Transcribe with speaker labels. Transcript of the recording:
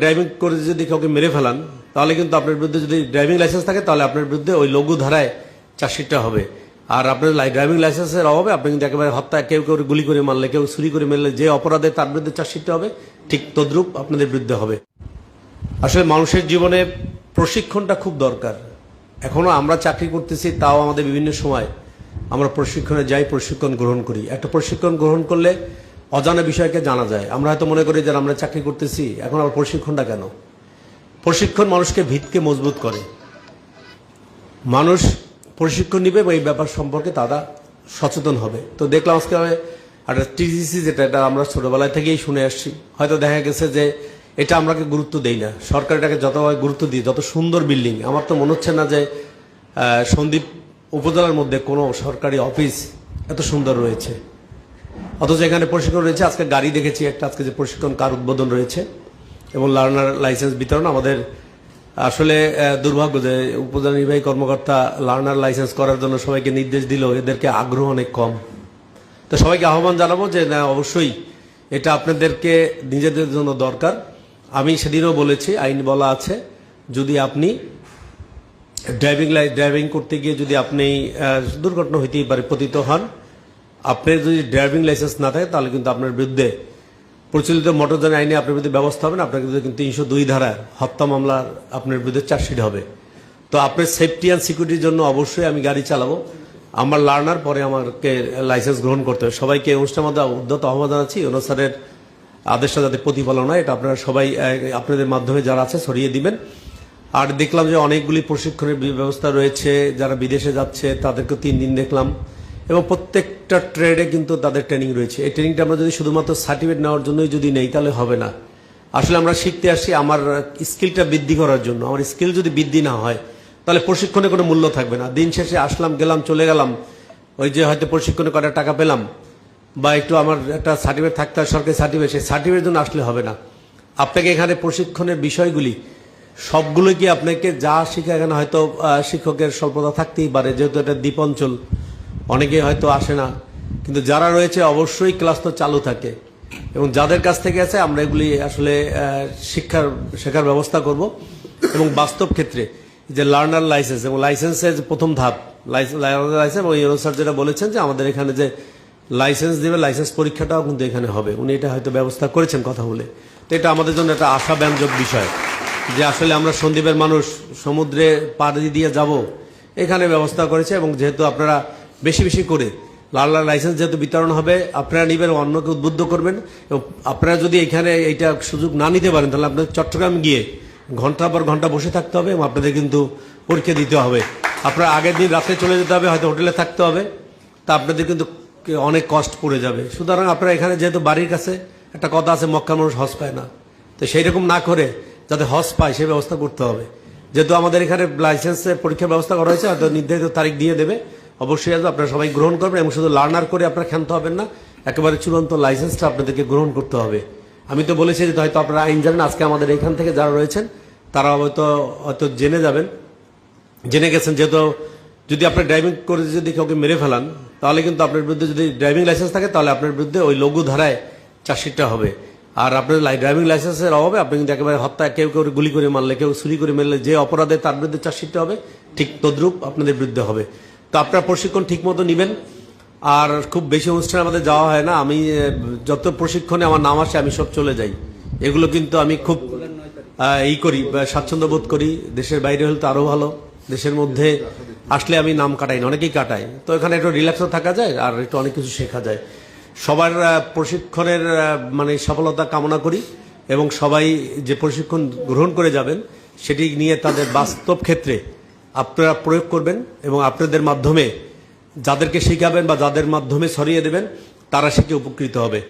Speaker 1: Driving করে যদি কাউকে মেরে ফেলান, তাহলে কিন্তু আপনার বিরুদ্ধে যদি ড্রাইভিং লাইসেন্স থাকে, তাহলে আপনার বিরুদ্ধে ওই লঘু ধারায় চার্জশিটটা হবে। আর আপনার ড্রাইভিং লাইসেন্সের অভাবে আপনি কিন্তু একেবারে হত্যা, কেউ কেউ গুলি করে মারলে, কেউ চুরি করে মারলে যে অপরাধে তার বিরুদ্ধে চার্জশিটটা হবে, ঠিক তদ্রুপ আপনাদের বিরুদ্ধে হবে। আসলে মানুষের জীবনে প্রশিক্ষণটা খুব দরকার। এখনও আমরা চাকরি করতেছি, তাও আমাদের বিভিন্ন সময় আমরা প্রশিক্ষণে যাই, প্রশিক্ষণ গ্রহণ করি। একটা প্রশিক্ষণ গ্রহণ করলে অজানা বিষয়কে জানা যায়। আমরা হয়তো মনে করি যে আমরা চাকরি করতেছি এখন আবার প্রশিক্ষণটা কেন? প্রশিক্ষণ মানুষকে ভিতকে মজবুত করে। মানুষ প্রশিক্ষণ নিবে বা এই ব্যাপার সম্পর্কে তারা সচেতন হবে। তো দেখলাম আজকে একটা টিজিসি যেটা এটা আমরা ছোটবেলায় থেকেই শুনে আসছি। হয়তো দেখা গেছে যে এটা আমরাকে গুরুত্ব দেই না। সরকার এটাকে যতভাবে গুরুত্ব দিই যত সুন্দর বিল্ডিং আমার তো মনে হচ্ছে না যে আহ, সন্দ্বীপ উপজেলার মধ্যে কোনো সরকারি অফিস এত সুন্দর রয়েছে। অথচ এখানে প্রশিক্ষণ রয়েছে। আজকে গাড়ি দেখেছি একটা, আজকে যে প্রশিক্ষণ কার উদ্বোধন রয়েছে এবং লার্নার লাইসেন্স বিতরণ। আমাদের আসলে দুর্ভাগ্য যে উপজেলা নির্বাহী কর্মকর্তা লার্নার লাইসেন্স করার জন্য সবাইকে নির্দেশ দিল, এদেরকে আগ্রহ অনেক কম। তো সবাইকে আহ্বান জানাব যে, না, অবশ্যই এটা আপনাদেরকে নিজেদের জন্য দরকার। আমি সেদিনও বলেছি, আইন বলা আছে, যদি আপনি ড্রাইভিং লাই, ড্রাইভিং করতে গিয়ে যদি আপনি দুর্ঘটনা হইতেই পারে, পতিত হন আপনার যদি ড্রাইভিং লাইসেন্স না থাকে, তাহলে কিন্তু আপনার বিরুদ্ধে প্রচলিত মোটরযান আইনে আপনার বিরুদ্ধে ব্যবস্থা হবে না। আপনার বিরুদ্ধে কিন্তু তিনশো দুই ধারার হত্যা মামলার আপনার বিরুদ্ধে চার্জশিট হবে। তো আপনার সেফটি অ্যান্ড সিকিউরিটির জন্য অবশ্যই আমি গাড়ি চালাবো। আমার লার্নার পরে আমাকে লাইসেন্স গ্রহণ করতে হবে। সবাইকে এই অনুষ্ঠানের মধ্যে উদ্যত আহ্বান জানাচ্ছি। অনুসারের আদেশটা যাতে প্রতিফলন হয়, এটা আপনারা সবাই আপনাদের মাধ্যমে যারা আছে সরিয়ে দিবেন। আর দেখলাম যে অনেকগুলি প্রশিক্ষণের ব্যবস্থা রয়েছে। যারা বিদেশে যাচ্ছে তাদেরকে তিন দিন দেখলাম। এবং প্রত্যেকটা ট্রেডে কিন্তু তাদের ট্রেনিং রয়েছে। এই ট্রেনিংটা আমরা যদি শুধুমাত্র সার্টিফিকেট নেওয়ার জন্যই যদি নেই, তাহলে হবে না। আসলে আমরা শিখতে আসি আমার স্কিলটা বৃদ্ধি করার জন্য। আমার স্কিল যদি বৃদ্ধি না হয়, তাহলে প্রশিক্ষণে কোনো মূল্য থাকবে না। দিন শেষে আসলাম, গেলাম, চলে গেলাম। ওই যে হয়তো প্রশিক্ষণে কটা টাকা পেলাম, বা একটু আমার একটা সার্টিফিকেট থাকতে হয়, সরকারি সার্টিফিকেট সেই সার্টিফিকেটের জন্য আসলে হবে না। আপনাকে এখানে প্রশিক্ষণের বিষয়গুলি সবগুলো কি আপনাকে যা শিখা এখানে হয়তো শিক্ষকের স্বল্পতা থাকতেই পারে, যেহেতু এটা দ্বীপ অঞ্চল। অনেকে হয়তো আসে না, কিন্তু যারা রয়েছে অবশ্যই ক্লাস তো চালু থাকে। এবং যাদের কাছ থেকে আছে, আমরা এগুলি আসলে শিক্ষার, শেখার ব্যবস্থা করব। এবং বাস্তব ক্ষেত্রে যে লার্নার লাইসেন্স এবং লাইসেন্সের প্রথম ধাপ লাইসেন্স এবং ইউরো স্যার যেটা বলেছেন যে আমাদের এখানে যে লাইসেন্স দেবে লাইসেন্স পরীক্ষাটাও কিন্তু এখানে হবে। উনি এটা হয়তো ব্যবস্থা করেছেন কথা বলে। তো এটা আমাদের জন্য একটা আশাব্যঞ্জক বিষয়, যে আসলে আমরা সন্দীপের মানুষ, সমুদ্রে পাড়ি দিয়ে যাব, এখানে ব্যবস্থা করেছে। এবং যেহেতু আপনারা বেশি বেশি করে। লাল লাল লাইসেন্স যেহেতু বিতরণ হবে, আপনারা নিবেন, অন্যকে উদ্বুদ্ধ করবেন। এবং আপনারা যদি এখানে এইটা সুযোগ না নিতে পারেন, তাহলে আপনাদের চট্টগ্রাম গিয়ে ঘণ্টা পর ঘণ্টা বসে থাকতে হবে এবং আপনাদের কিন্তু পরীক্ষা দিতে হবে। আপনারা আগের দিন রাতে চলে যেতে হবে, হয়তো হোটেলে থাকতে হবে। তা আপনাদের কিন্তু অনেক কষ্ট পড়ে যাবে। সুতরাং আপনারা এখানে যেহেতু বাড়ির কাছে একটা কথা আছে মক্কা মানুষ হজ পায় না। তো সেই রকম না করে যাতে হজ পায় সেই ব্যবস্থা করতে হবে। যেহেতু আমাদের এখানে লাইসেন্সের পরীক্ষার ব্যবস্থা করা হয়েছে, হয়তো নির্ধারিত তারিখ দিয়ে দেবে। অবশ্যই আসবে আপনারা সবাই গ্রহণ করবেন এবং শুধু লার্নার করে আপনারা ক্ষান্ত হবেন না, একেবারে চূড়ান্ত লাইসেন্সটা আপনাদেরকে গ্রহণ করতে হবে। আমি তো বলেছি যে হয়তো আপনারা আইন জানেন, আজকে আমাদের এখান থেকে যারা রয়েছেন, তারা হয়তো হয়তো জেনে যাবেন। জেনে গেছেন যেহেতু যদি আপনার ড্রাইভিং করে যদি কাউকে মেরে ফেলান, তাহলে কিন্তু আপনার বিরুদ্ধে যদি ড্রাইভিং লাইসেন্স থাকে, তাহলে আপনার বিরুদ্ধে ওই লঘু ধারায় চার্জশিটটা হবে। আর আপনার ড্রাইভিং লাইসেন্সের অভাবে আপনি কিন্তু একেবারে হত্যা, কেউ কেউ গুলি করে মারলে, কেউ চুরি করে মারলে যে অপরাধে তার বিরুদ্ধে চার্জশিটটা হবে, ঠিক তদ্রুপ আপনাদের বিরুদ্ধে হবে। তো আপনার প্রশিক্ষণ ঠিক মতো নেবেন। আর খুব বেশি অনুষ্ঠানে আমাদের যাওয়া হয় না। আমি যত প্রশিক্ষণে আমার নাম আসে, আমি সব চলে যাই। এগুলো কিন্তু আমি খুব এই করি স্বাচ্ছন্দ্য বোধ করি। দেশের বাইরে হলে তো আরও ভালো। দেশের মধ্যে আসলে আমি নাম কাটাই না, অনেকেই কাটাই তো এখানে একটু রিল্যাক্সও থাকা যায়, আর একটু অনেক কিছু শেখা যায়। সবার প্রশিক্ষণের মানে সফলতা কামনা করি, এবং সবাই যে প্রশিক্ষণ গ্রহণ করে যাবেন, সেটি নিয়ে তাদের বাস্তব ক্ষেত্রে আপনারা প্রয়োগ করবেন এবং আপনাদের মাধ্যমে যাদেরকে শেখাবেন বা যাদের মাধ্যমে ছড়িয়ে দেবেন, তারা শিখে উপকৃত হবে।